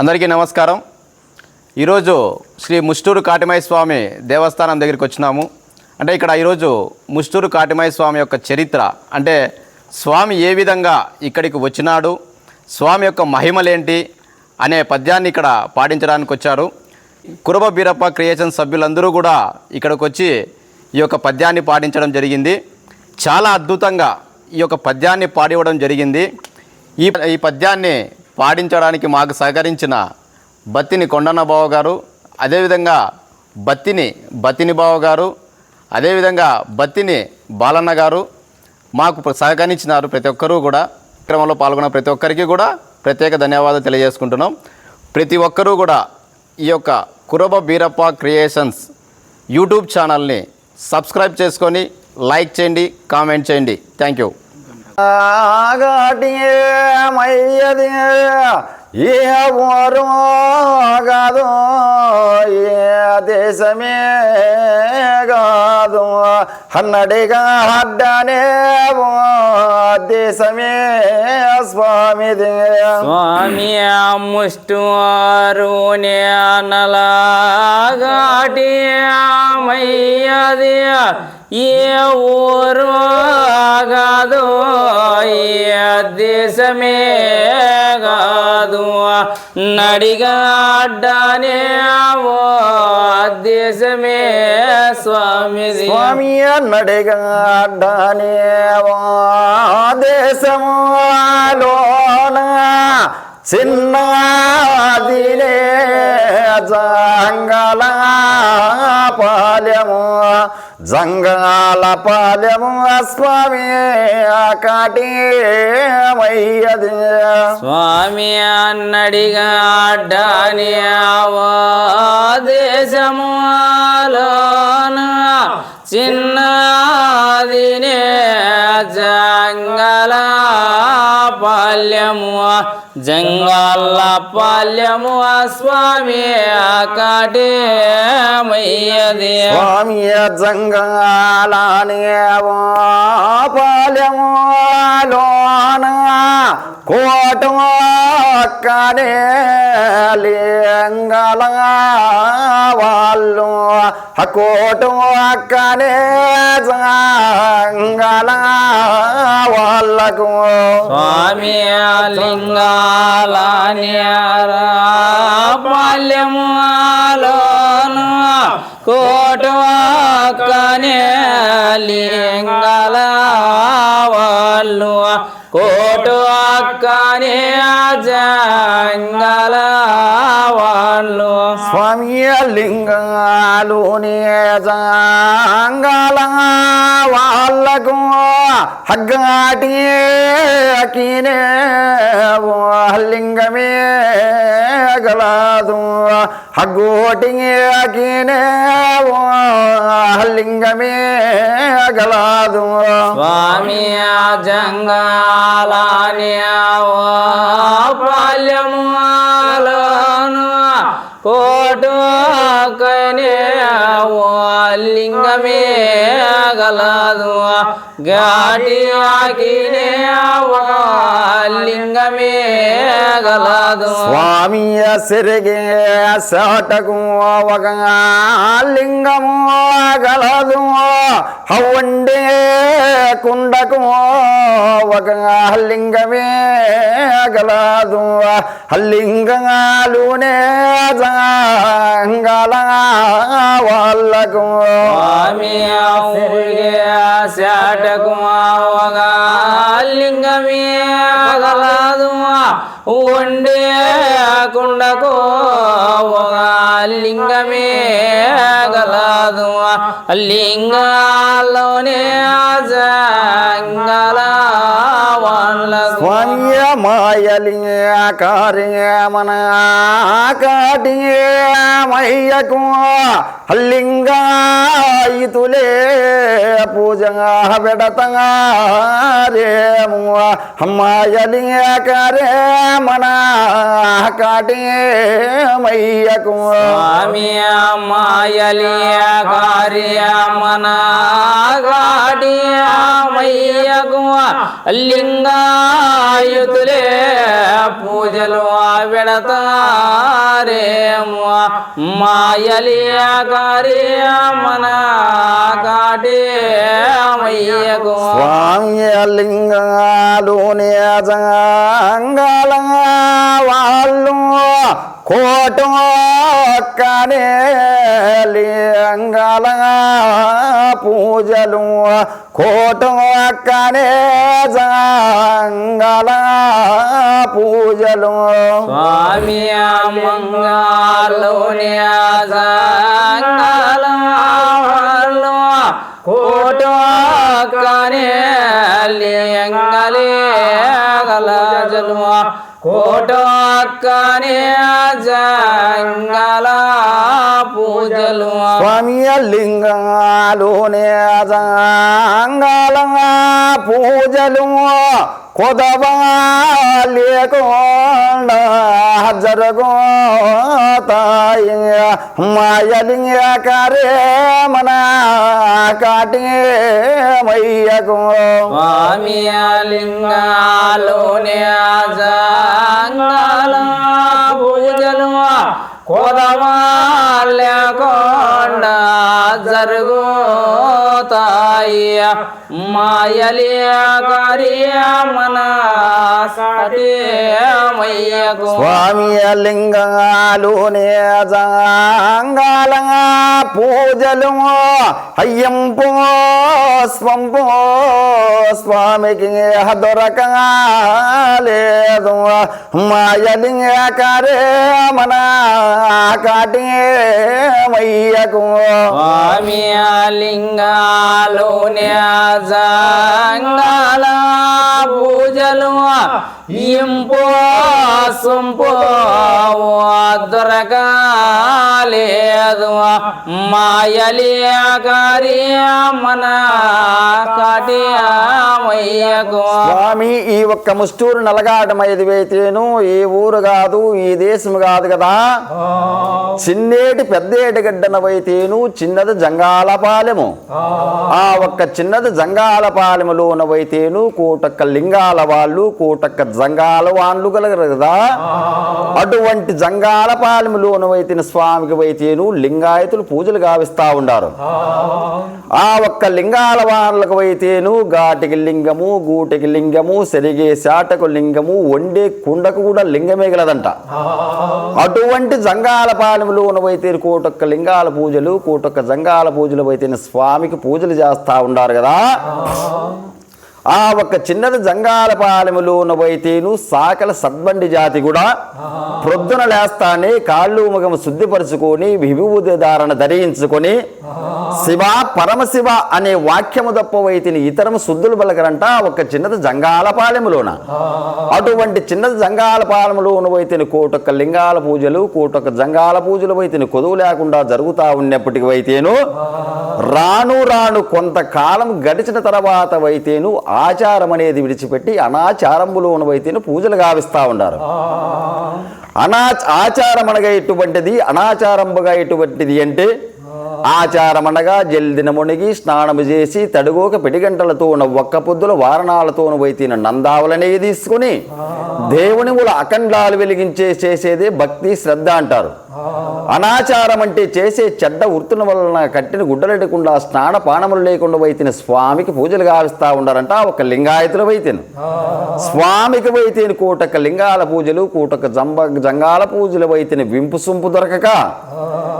అందరికీ నమస్కారం. ఈరోజు శ్రీ ముష్టూరు కాటిమయ స్వామి దేవస్థానం దగ్గరికి వచ్చినాము. అంటే ఇక్కడ ఈరోజు ముష్టూరు కాటిమయ స్వామి యొక్క చరిత్ర అంటే స్వామి ఏ విధంగా ఇక్కడికి వచ్చినాడు స్వామి యొక్క మహిమలేంటి అనే పద్యాన్ని ఇక్కడ పాటించడానికి వచ్చారు. కురబ బీరప్ప క్రియేషన్ సభ్యులందరూ కూడా ఇక్కడికి వచ్చి ఈ యొక్క పద్యాన్ని పాటించడం జరిగింది. చాలా అద్భుతంగా ఈ యొక్క పద్యాన్ని పాడివ్వడం జరిగింది. ఈ ఈ పద్యాన్ని పాడించడానికి మాకు సహకరించిన బత్తిని కొండన్నబావ గారు అదేవిధంగా బత్తిని బత్తిని బావ గారు అదేవిధంగా బత్తిని బాలన్న గారు మాకు సహకరించినారు ప్రతి ఒక్కరూ కూడా. క్రమంలో పాల్గొన్న ప్రతి ఒక్కరికి కూడా ప్రత్యేక ధన్యవాదాలు తెలియజేసుకుంటున్నాం. ప్రతి ఒక్కరూ కూడా ఈ యొక్క కురబ బీరప్ప క్రియేషన్స్ యూట్యూబ్ ఛానల్ని సబ్స్క్రైబ్ చేసుకొని లైక్ చేయండి కామెంట్ చేయండి. Thank you. ఆగాటియే మయ్యది ఏ ఊరు కాదు ఏ దేశమే కాదు హన్నడిగా అడ్డనే ఓ దేశమే స్వామిది స్వామి ముష్టువారునే నలాగాటి మయ్యది ఏ ఊరు కాదు ఏ దేశమే కాదు. నడిగాడ్డానే ఓ దేశమే స్వామి స్వామి అన్నడిగా అడ్డనే ఓ దేశములోన చిన్నదినే జంగల. పాలెము జంగాల పాలెము స్వామి కాటిమయ్యది స్వామి అన్నడిగా అడ్డాని దేశములోన చిన్నదినే పాల్యము జంగల పాల్యము స్వామి కాటే మయ్యది స్వామి జంగాలనే పాలెములోన కోట కనే లింగల వాళ్ళు ఆ కోట కనే జంగల వాళ్ళకు స్వామి లింగాలన్యారా పాల్యములోను కోట కనే లింగల వాళ్ళు కోట కనే జంగల వాళ్ళు. స్వామి లింగాలు జాంగల వాళ్ళకు హగ్గాటి అకినే లింగమే గలాదు హగ్గోటి అకినే లింగమే గలదు స్వామి జంగాలని పాల్యములోను కోటు కనే లింగమే గలదు గాటి ఆకినే లింగమే గలదు స్వామి సిరిగే సాటకు ఒక లింగము గలదు హవండే కుండకు ఒక లింగమే గలదు లింగాలునే జంగల వాళ్ళకు స్వామి ఊరిగే శాటకు అవగా లింగమే గలదు వండే కుండకు ఒక లింగమే గలదు. లింగాల్లోనే జంగల వాళ్ళకు స్వామి మాయలింగ హల్లింగాయితులే కాటిమయ్యకు లింగాయితులే పూజ పెడతారేము మాయలింగ కార్యమన కాటిమయ్యకు స్వామి మాయలియ కార్యమన గాడియ మయ్య లింగాయుతులే పూజలు పెడతారేమో మాయలి కార్య మన కాటే మయ్యకు స్వామి లింగాలోనే జంగాల వాళ్ళు కోట కనే లింగాల పూజలు కోట కనే జంగాల పూజలు స్వామి మంగాలోని కోట కనే లింగలే గల పూజలు స్వామి లింగాలోనే జంగాల పూజలు కొదవా లేకుండా జరగోతాయి మాయలింగ కరే మన కాటే మయ్యకు. స్వామి కొదవాళ్ళకుండా జరుగుతాయి మాయలి కార్యమన సటేమయ్యకు స్వామి లింగాలోనే జంగాల పూజలు అయ్యంపో స్వంపో స్వామికి దొరకలేదు. మాయలింగ కరే మన కాటే మయ్యకు స్వామి లింగాలోనే జంగల పూజలు ఇంపో సొంపో దొరకలేదు మాయలి కార్యమన కాటియమయ్యకు స్వామి ఈ ఒక్క ముష్టూరు నలగాటం ఐదు వేతేను ఈ ఊరు కాదు ఈ దేశం కాదు కదా. చిన్నేటి పెద్దేటి గడ్డనవైతేను చిన్నది జంగాలపాలెము. ఆ ఒక్క చిన్నది జంగాలపాలెములోనవైతేను కూటక్క లింగాల వాళ్ళు కూటక్క జంగాల వాళ్ళు కలగరు కదా? అటువంటి జంగాలపాలెములోనవైతేను స్వామికి వైతేను లింగాయతులు పూజలు గావిస్తా ఉండారు. ఆ. ఒక్క లింగాల వాళ్ళకు అయితేను గాటికి లింగము గూటికి లింగము సెరిగే శాటకు లింగము వండే కుండకు కూడా లింగమే గలదంట. అటువంటి జంగాల పాలెములు ఉన్నవైతే కోటొక్క లింగాల పూజలు కోటొక్క జంగాల పూజలు అయితే స్వామికి పూజలు చేస్తా ఉండారు కదా? ఆ ఒక్క చిన్నది జంగాలపాలెములోనవైతేను సాకల సద్బండి జాతి కూడా ప్రొద్దున లేస్తానే కాళ్ళు ముఖము శుద్ధిపరుచుకొని విభూతి ధారణ ధరించుకొని శివ పరమశివ అనే వాక్యము తప్పవైతిని ఇతరము శుద్ధులు పలకరంట. ఒక చిన్నది జంగాలపాలెములోన అటువంటి చిన్నది జంగాలపాలెములోను వైతిని కోటొక్క లింగాల పూజలు కోటొక్క జంగాల పూజలు వైతిని కొదువు లేకుండా జరుగుతూ ఉన్నప్పటికీ వైతేను రాను రాను కొంతకాలం గడిచిన తర్వాత వైతేను ఆచారం అనేది విడిచిపెట్టి అనాచారంబులో వైతేను పూజలు గావిస్తూ ఉన్నారు అనా ఆచారం అనగా ఎటువంటిది? అనాచారంబుగా ఎటువంటిది అంటే ఆచారం అనగా జల్దిన మునిగి స్నానము చేసి తడుగోక పిడిగంటలతో ఉన్న ఒక్క పొద్దుల వారణాలతోను వైతిన నందావలనే తీసుకుని దేవుని ముల అఖండాలు వెలిగించే చేసేదే భక్తి శ్రద్ధ అంటారు. అనాచారం అంటే చేసే చెడ్డ వృత్తుల వలన కట్టిన గుడ్డలెట్టకుండా స్నాన పానములు లేకుండా వైతిన స్వామికి పూజలు గావిస్తా ఉండారంట ఒక లింగాయతుల వైతిను స్వామికి వైతిన కూటక లింగాల పూజలు కూటక జంబ జంగాల పూజలు వైతిని వింపు సొంపు దొరకక.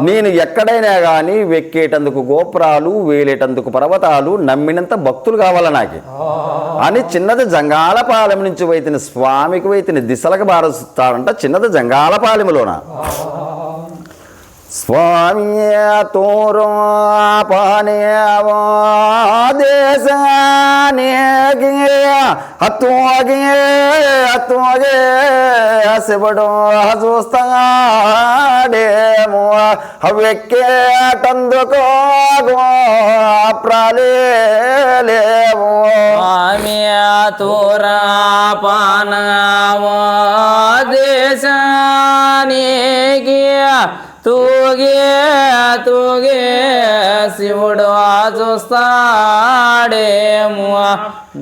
నేను ఎక్కడైనా కానీ వెక్కేటందుకు గోపురాలు వేలేటందుకు పర్వతాలు నమ్మినంత భక్తులు కావాల నాకు. అని చిన్నది జంగాలపాలెం నుంచి వైతిన స్వామికి వైతిని దిశలకు బారుస్తారంట చిన్నది జంగాలపాలెంలోన స్వామి తోరో దేశానికి హత్తుగే శివుడు చూస్తాడేమో వెక్కేటందుకో ప్రాలేమో స్వామి తోరా పానవో దేశానికి తూగే తూగే శివుడు చూస్తాడేము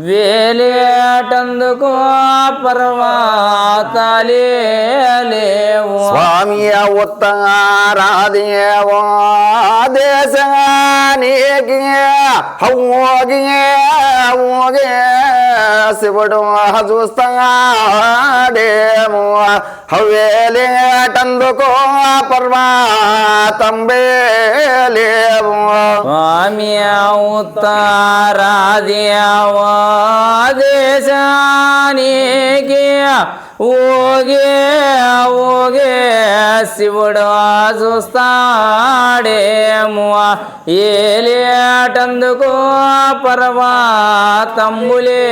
వేలేటందుకు పర్వతాలే లేవు. స్వామి ఉత్తరాదేవో దేశానికి హోగే ఓగే శివుడు చూస్తాడేమో హవేలేటందుకో పర్వతం లేవు. స్వామి ఉత్తరాదేవా దేశానికి ఓగే ఓగే శివుడు చూస్తాడేమో ఏలేటందుకు పర్వతంబులే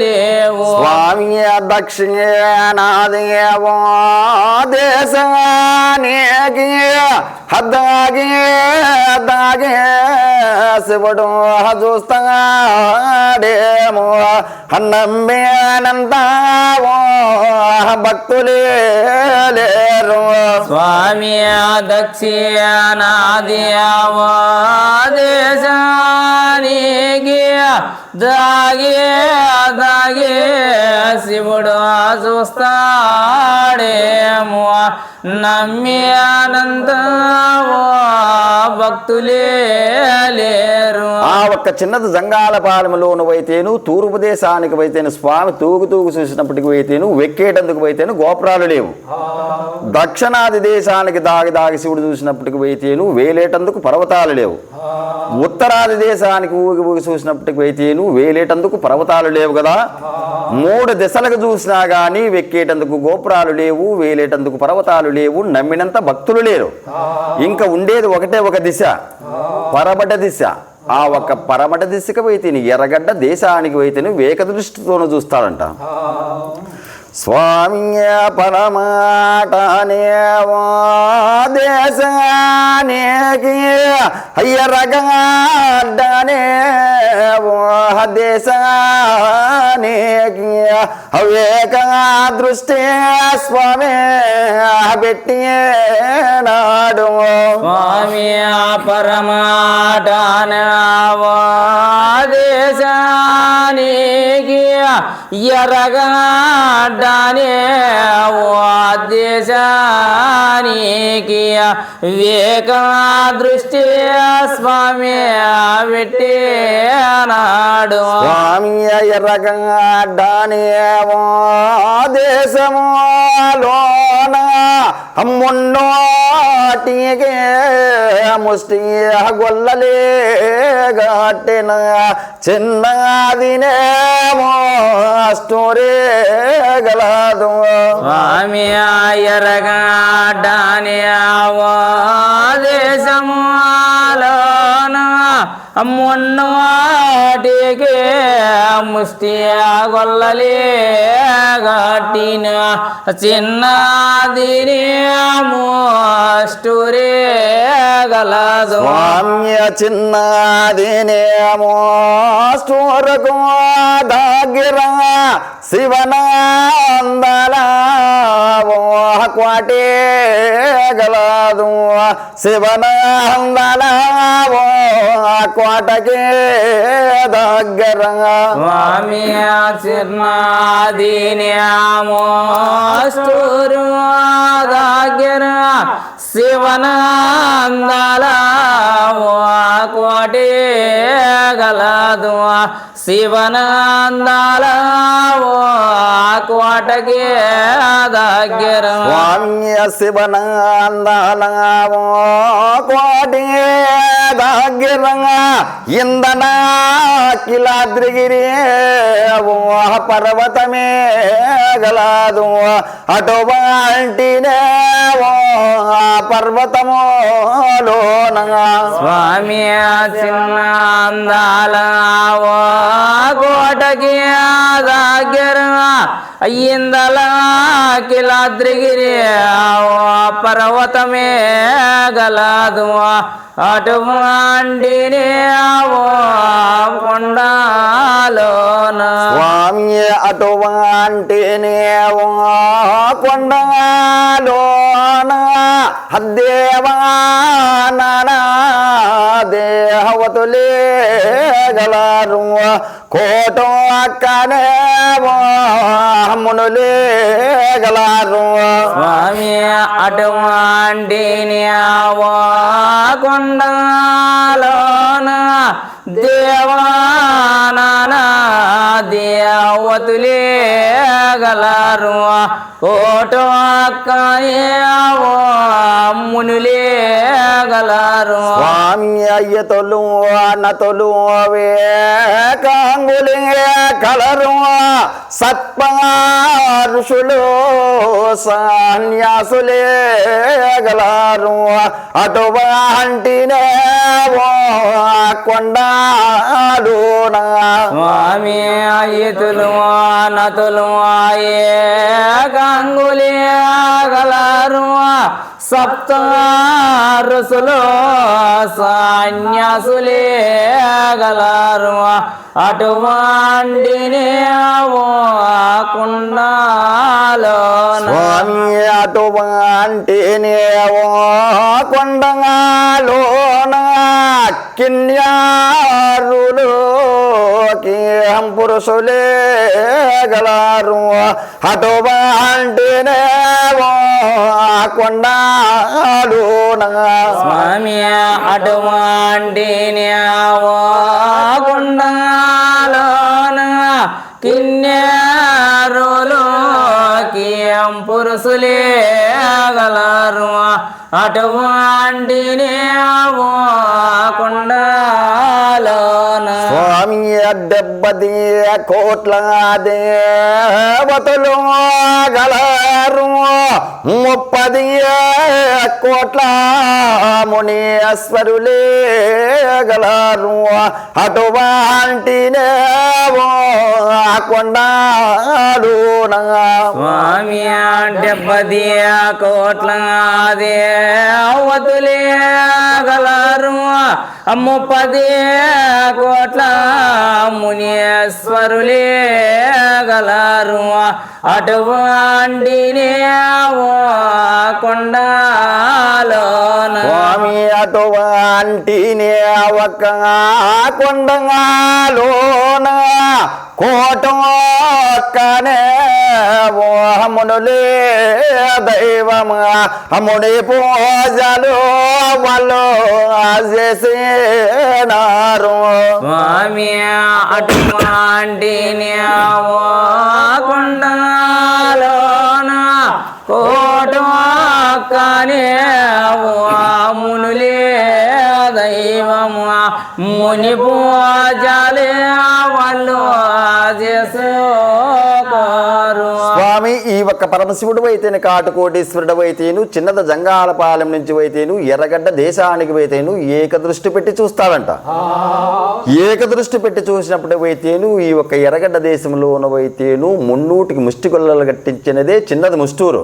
లేవు స్వామి దక్షిణాదేవో దేశానికి హద్దాగే హద్దాగే శివుడు చూస్తాడేమో అన్నమ్మేనంతావో భక్తులే లేరు స్వామి దక్షిణాదేవా దేశానికి దాగే దాగే శివుడు చూస్తాడేమో నమ్మి అనంతమో భక్తులే లేరు. ఆ ఒక్క చిన్నది జంగాలపాలెంలోను అయితేను తూర్పు దేశానికి అయితేను స్వామి తూగు తూగు చూసినప్పటికి అయితేను వెక్కేటందుకు అయితేను గోపురాలు లేవు. దక్షిణాది దేశానికి దాగి దాగి శివుడు చూసినప్పటికి అయితేను వేలేటందుకు పర్వతాలు లేవు. ఉత్తరాది దేశానికి ఊగి ఊగి చూసినప్పటికి అయితేను వేలేటందుకు పర్వతాలు లేవు కదా. మూడు దిశలకు చూసినా కానీ వెక్కేటందుకు గోపురాలు లేవు వేలేటందుకు పర్వతాలు లేవు నమ్మినంత భక్తులు లేరు. ఇంకా ఉండేది ఒకటే ఒక దిశ పరమట దిశ. ఆ ఒక పరమట దిశకు అయితేని ఎర్రగడ్డ దేశానికి అయితేని వేక దృష్టితోనూ చూస్తాడంట స్వామి పరమాటనేవో దేశానికి దేశానికి అవేక దృష్టి స్వామి పెట్టి నాడు. స్వామి పరమాటనవో దేశానికి ఎరగాడనే ఓ దేశానికి వివేక దృష్టి స్వామి పెట్టినాడు స్వామి ఎర్రగడ్డనేవో దేశములోన అమ్మున్నోటిగే ముష్టి గొల్లలే గట్టిన చిన్నదినేమో స్టోరీ గలదు స్వామి ఎరగాడని దేశములోన మొన్నటికే ముష్టి గొల్లలే గట్టిన చిన్నదిని మోస్టురే గలదు. స్వామ్య చిన్నదినేమో స్టోరకు దగ్గర శివనందల కోటే గలదు. శివనందల కోటకే దగ్గర స్వామి చిన్నదిని మోస్టురు దగ్గర శివనందల కోటే గలదు శివనందల కోటకి దగ్గర స్వామ్య శివనందనవో కోటి దగ్గర ఇందన కిలాద్రిగిరి పర్వతమే గలదు. అటువంటినేవో పర్వతములోన స్వామి చిన్న అందాల కోటకి దగ్గర అయ్యిందల కిలాద్రిగిరి పర్వతమే గలదు అటువంటి కొండలోన స్వామి అటువంటి నేవో కొండలోన దేవా దేహవతులే కోటం అక్కనే మునులేగలరు స్వామి అటువంటి కొండలోన దేవాన దేవతులేగలరు కోటం అక్కనే మునులేగలరు గలరు తొలు అయ్యతొలు అన్నతొలు వేకాంగులి కలరు సత్పరుషులు సన్యాసులే గలారు అటువంటినే కొండాలునా స్వామి అయ్యతులు నతులు ఏ గంగులే గలరు సప్త ఋషులు సన్యాసులే గలరు అటువంటి కుండలో స్వామి అటువంటి కుండలో కొండగాలోన కిన్యారులు కేం పురుషులే గలారు అటువంటి నేవో స్వామి అటువంటి కొండలోన కిన్నెరులు కియం పురుషులే గల అటువంటి కొండలోన స్వామి డెబ్బది కోట్ల దేవతలు గలరు. ముప్పది కోట్ల మునీశ్వరులే గలరు. అటువంటి కొండాలు స్వామి డెబ్బది కోట్ల దేవతులే గలరు. ముప్పది కోట్ల మునీశ్వరులే గలరు. అటువంటి కొండలోన. స్వామి అటువంటి ఒక కొండగాలోన కోటనే మునులే దైవం అముడి పూజలు వాళ్ళు చేసినారు. స్వామి అటువంటి కొండలోన కోట మునులే దైవము. ముని పూజలే వాళ్ళు చేసుకోరు స్వామి ఈ ఒక్క పరమశివుడు అయితేను కాటుకోటేశ్వరుడు అయితేను చిన్నత జంగాలపాలెం నుంచి అయితేను ఎర్రగడ్డ దేశానికి అయితేను ఏక దృష్టి పెట్టి చూస్తాడంట. ఏక దృష్టి పెట్టి చూసినప్పుడు అయితేను ఈ ఒక్క ఎర్రగడ్డ దేశంలోన అయితేను మున్నూటికి ముష్టి కట్టించినదే చిన్నది ముష్టూరు.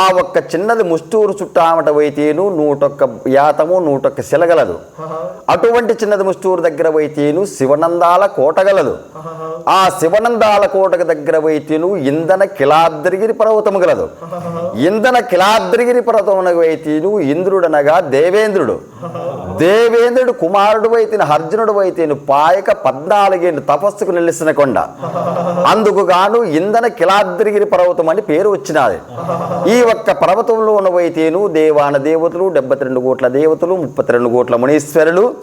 ఆ ఒక్క చిన్నది ముష్టూరు చుట్టామట అయితేను నూటొక్క యాతము నూటొక్క శిలగలదు. అటువంటి చిన్నది ముష్టూరు దగ్గర అయితేను శివనందాల కోట గలదు. ఆ శివనందాల కోటకు దగ్గర అయితేను ఇంధన కిలాద్రిగిరి పర్వతము గలదు. ఇంధన కిలాద్రిగిరి పర్వతమునకు వైతేను ఇంద్రుడనగా దేవేంద్రుడు. దేవేంద్రుడు కుమారుడు వైతేను అర్జునుడు వైతేను పాయక పద్నాలుగేళ్ళు తపస్సుకు నిలిసిన కొండ. అందుకు గాను ఇంధన కిలాద్రిగిరి పర్వతం అని పేరు వచ్చినది. ఈ ఒక్క పర్వతంలో ఉన్నవైతేను దేవాన దేవతలు డెబ్బై రెండు కోట్ల దేవతలు ముప్పై రెండు కోట్ల మునీశ్వరులు.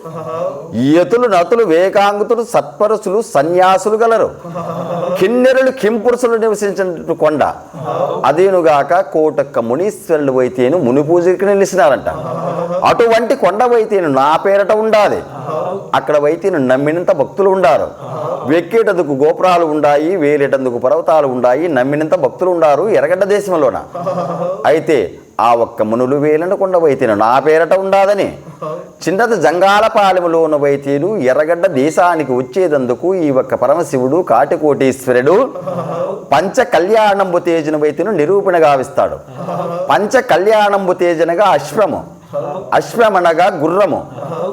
యతులు నతులు వేకాంగుతులు సత్పరుసులు సన్యాసులు గలరు. కిన్నెరులు కింపురుషులు నివసించిన కొండ. అదేనుగాక కోటక్క మునీశ్వరుడు వైతేను ముని పూజకి నిలిచినారంట. అటువంటి కొండ వైతేను నా పేరట ఉండాలి. అక్కడ వైతేను నమ్మినంత భక్తులు ఉండారు. వెక్కేటందుకు గోపురాలు ఉండాయి వేలేటందుకు పర్వతాలు ఉండాయి నమ్మినంత భక్తులు ఉండారు ఎరగడ్డ దేశంలోన. అయితే ఆ ఒక్క మునులు వేలిన కొండ వైతేను. నా పేరట ఉండాదని. చిన్నది జంగాలపాలెములోను వైతేను. ఎర్రగడ్డ దేశానికి వచ్చేదందుకు ఈ ఒక్క పరమశివుడు కాటికోటేశ్వరుడు పంచ కళ్యాణంబు తేజన వైతేను నిరూపణ గావిస్తాడు. పంచ కళ్యాణంబు తేజనగా అశ్వము. అశ్వమనగా గుర్రము.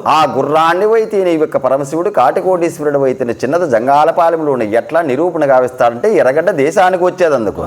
ఆ గుర్రాన్ని వైతేనే ఈ యొక్క పరమశివుడు కాటికోటేశ్వరుడు వైతేనే చిన్నది జంగాలపాలెంలోని ఎట్లా నిరూపణ గావిస్తాడంటే ఎర్రగడ్డ దేశానికి వచ్చేదందుకు.